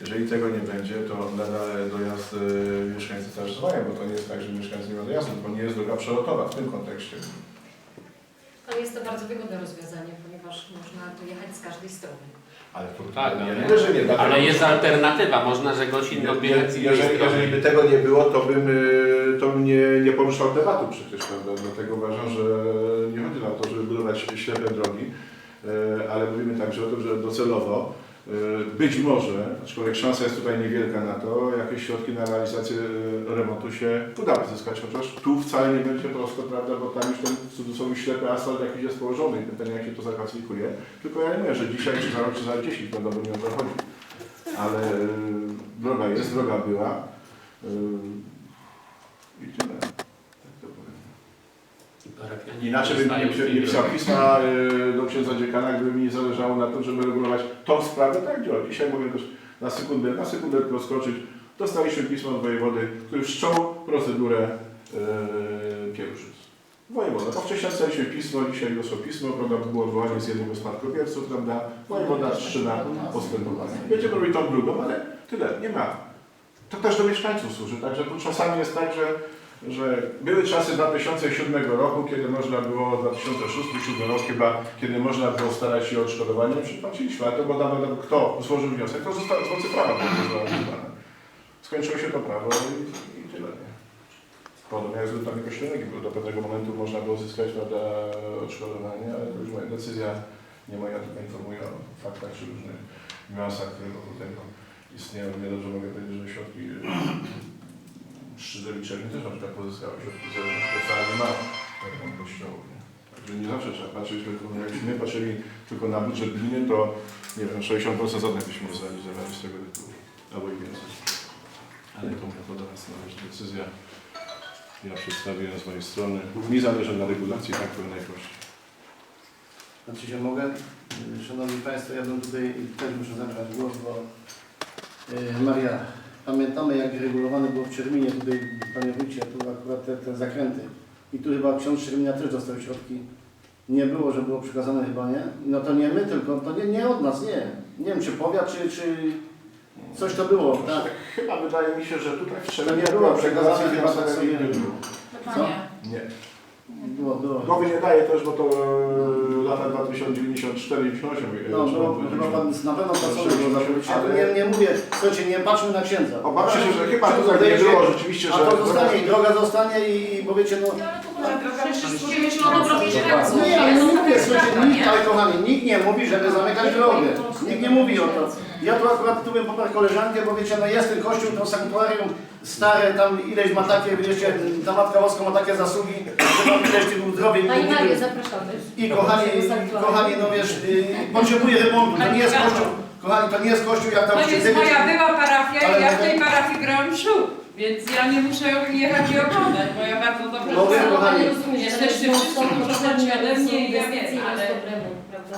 Jeżeli tego nie będzie, to nadal dojazd y, mieszkańcy też mają, bo to nie jest tak, że mieszkańcy nie mają dojazdu, bo nie jest droga przelotowa w tym kontekście. Ale jest to bardzo wygodne rozwiązanie, ponieważ można tu jechać z każdej strony. Ale to Tak, ja ale- nie mówię, że nie. dlatego- Ale jest alternatywa, można odbiegać z je- innej jeżeli, jeżeli by tego nie było, to bym, y, to bym nie, nie poruszał tematu przecież, prawda? Dlatego uważam, że nie chodzi o to, żeby budować ślepe drogi, y, ale mówimy także o tym, że docelowo być może, aczkolwiek szansa jest tutaj niewielka na to, jakieś środki na realizację y, remontu się uda zyskać, chociaż tu wcale nie będzie prosto, prawda, bo tam już ten w cudzysłowie ślepy asfalt jakiś jest położony i pytanie jak się to zaklasyfikuje. Tylko ja nie mówię, że dzisiaj, czy za rok, czy za 10, no bo nie o to chodzi ale y, droga jest, droga była. I tyle. Parafianie Inaczej bym nie, z pisał pisma y, do księdza dziekana, gdyby mi nie zależało na tym, żeby regulować tą sprawę tak działa. Dzisiaj mogę też na sekundę, na sekundę tylko skoczyć. Dostaliśmy pismo od wojewody, który wszczął procedurę y. Wojewoda. To wcześniej dostaliśmy pismo, dzisiaj doszło pismo, prawda, było odwołanie z jednego spadkobierców, prawda, wojewoda wszczyna postępowanie. Będziemy robić tą drugą, ale tyle, nie ma. To też do mieszkańców służy, także tu czasami jest tak, że, że były czasy 2007 roku, kiedy można było, 2006-2007 rok chyba, kiedy można było starać się o odszkodowanie, przypłaciliśmy, ale to było nawet, kto złożył wniosek, to zostało z mocy prawa zrealizowane. Skończyło się to prawo i, i tyle. Nie? Podobnie jak z lutami kościelnymi, bo do pewnego momentu można było zyskać prawda, odszkodowanie, ale to już moja decyzja, nie moja, tylko informuję o faktach czy różnych niuansach, które wokół tego istnieją. Równie dobrze mogę powiedzieć, że środki Szczydewiczewni też na przykład pozyskały środki z to wcale nie ma taką kościołów. nie? Także nie zawsze trzeba patrzeć, tylko jakbyśmy my patrzyli tylko na budżet gminy, to nie wiem, 60% zadań byśmy zrealizowali z tego tytułu, albo i więcej. Ale to to do nas należy decyzja. Ja przedstawię z mojej strony. Mi zależy na regulacji tak pełnej kości. Znaczy się mogę? Szanowni Państwo, ja bym tutaj też muszę zabrać głos, bo y, Maria, pamiętamy jak regulowane było w Czerminie, tutaj Panie Wójcie, tu akurat te, te zakręty. I tu chyba ksiądz Czermina też dostał środki. Nie było, że było przekazane chyba, nie? No to nie my, tylko to nie, nie od nas, nie. Nie wiem, czy powiat, czy, czy coś to było, tak? Chyba wydaje mi się, że tutaj w To Szczelinie nie było przekazane, chyba tak tak sobie- nie było. Co? Nie. Głowy nie daje też, bo to e, lata 2094 i 98. No, było, chyba Pan na pewno pracował, Ale- nie, nie mówię, słuchajcie, nie patrzmy na księdza. Obawiam się, że chyba Ksiądz tutaj nie odejdzie, było rzeczywiście, A że... to zostanie, i droga zostanie i, i powiecie, no... Nie, ale no mówię, słuchajcie, nikt, ale kochani, nikt nie mówi, żeby zamykać drogę. Nikt nie mówi o to. Ja tu akurat tu bym poparł koleżankę, bo wiecie, no jest ten kościół, to sanktuarium stare, tam ileś ma takie, wiecie, ta Matka Boska ma takie zasługi, że tam ileś tych uzdrowień. Na Inarię zapraszamy. I kochani, kochani, no wiesz, y, potrzebuje remontu, to nie jest kościół, kochani, to nie jest kościół jak tam To jest moja była parafia i ja w tej parafii grałam ślub, więc ja nie muszę jechać i oglądać, bo ja bardzo dobrze Mogę, znam. kochani. Jesteście wszyscy potrzebni ode mnie i ja wiem, ale-?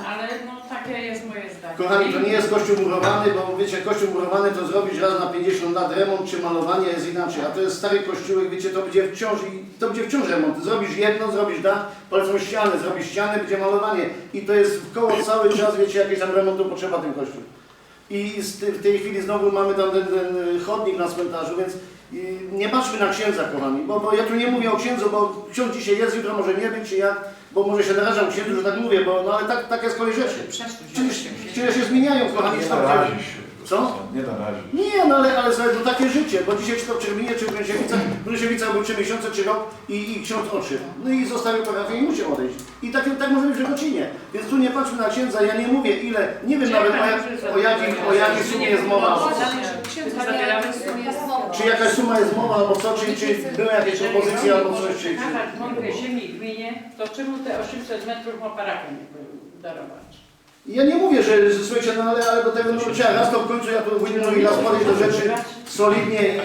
Ale no takie jest moje zdanie. Kochani, to nie jest kościół murowany, bo wiecie, kościół murowany to zrobić raz na 50 lat remont czy malowanie jest inaczej, a to jest stary kościółek, wiecie, to będzie wciąż i to będzie wciąż remont. Zrobisz jedno, zrobisz dach, polecą ściany, zrobisz ściany, będzie malowanie i to jest w koło cały czas, wiecie, jakieś tam remontu potrzeba ten kościół. I w tej chwili znowu mamy tam ten, ten chodnik na cmentarzu, więc nie patrzmy na księdza, kochani, bo, bo ja tu nie mówię o księdzu, bo ksiądz dzisiaj jest, jutro może nie być, czy ja, bo może się narażam księdzu, że tak mówię, bo no ale tak, tak jest kolej rzeczy. Przecież, się. przecież się zmieniają, kochani, Nie narazi się. Co? Nie narazi. Nie, no ale, ale słuchaj, to takie życie, bo dzisiaj czy to w Czerminie, czy w Gryziewicach, w był 3 miesiące, czy rok i, i ksiądz odszedł. No i zostawił parafię i musiał odejść. I tak, tak może być w Żegocinie. Więc tu nie patrzmy na księdza, ja nie mówię ile, nie wiem nawet o, jak, o, jakiej, o jakiej sumie jest mowa. Czy jakaś suma jest mowa, albo co, czy, czy były jakieś propozycje, albo coś, czy... czy... Ziemi gminie, to czemu te 800 metrów ma parafię nie darować? Ja nie mówię, że, że słuchajcie, no ale, ale do tego no, trzeba raz to w końcu, ja tu mówię, no i raz podejść do rzeczy solidnie i,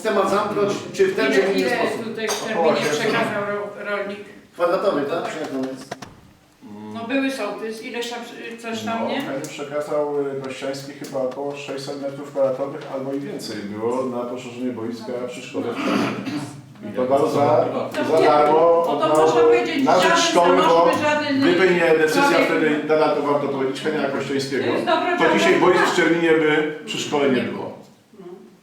i temat zamknąć, czy w ten, czy w Ile, inny ile sposób. tutaj w terminie przekazał ro- rolnik? Kwadratowy, tak? Czy jak on jest? No były sołtys, ileś tam, coś tam, nie? No, przekazał y, Gościański chyba około 600 metrów kwadratowych albo i więcej było na poszerzenie boiska przy szkole w. To dał za, To za darmo. bo to można powiedzieć, na rzecz żaden szkoły, bo samorząd, żaden gdyby nie decyzja człowiek- wtedy, Dana to warto powiedzieć, Henia Kościeńskiego, To jest dobre to dzisiaj boisk w Szczerlinie by przy szkole nie było.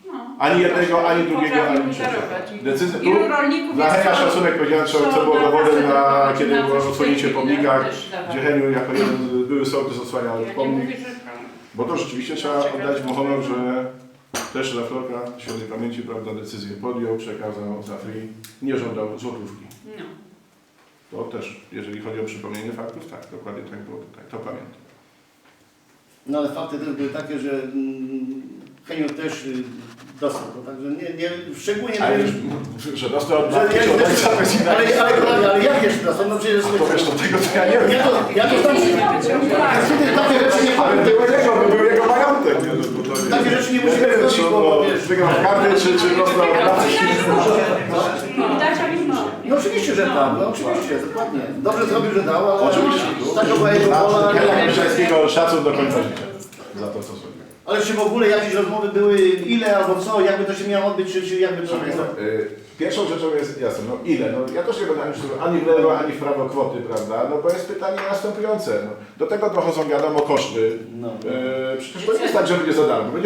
No. Ani jednego, ani drugiego, Potrafią ani trzeciego. wydarować. Decyzja, Ilu tu rolników dla jest Henia szacunek powiedziałem, co, było dowodem na, kiedy było odsłonięcie pomnika, gdzie Heniu jako jeden były sołtys odsłaniał pomnik. Bo to rzeczywiście trzeba oddać mu honor, że też na Florka świętej pamięci prawda, decyzję podjął, przekazał za free, nie żądał złotówki. no. To też, jeżeli chodzi o przypomnienie faktów, tak, dokładnie tak było tutaj, to pamiętam. No ale fakty też były takie, że mm, Henio też y, dostał to, także nie, nie szczególnie... Ale nie- już, że dostał od że matki, ja, że dostał bez ale, inaczej. ale, ale, ale jak jeszcze dostał? No przecież... To wiesz, to tego to ja nie wiem. Ja to, ja to znam... Takie rzeczy nie Ale powiem. było jego, bo był jego majątek. Nie, no, to, to, Takie rzeczy nie musimy wiem, wchodzić, czy on, bo bo wiesz- Wygrał w karty, czy, czy matki. No, no. No oczywiście, że tak, no oczywiście, dokładnie. Dobrze zrobił, że dał, ale... Oczywiście. Tak była jego wola. Szacun do końca życia. Za to, co zrobił. Ale czy w ogóle jakieś rozmowy były, ile albo co, jakby to się miało odbyć, czy, czy jakby to... Y, Pierwszą rzeczą jest jasne, no ile? No, ja też nie będę ani, ani w lewo, ani w prawo kwoty, prawda? No bo jest pytanie następujące. No, do tego dochodzą wiadomo koszty. No. Y, przecież to nie jest tak, że będzie za darmo. Będzie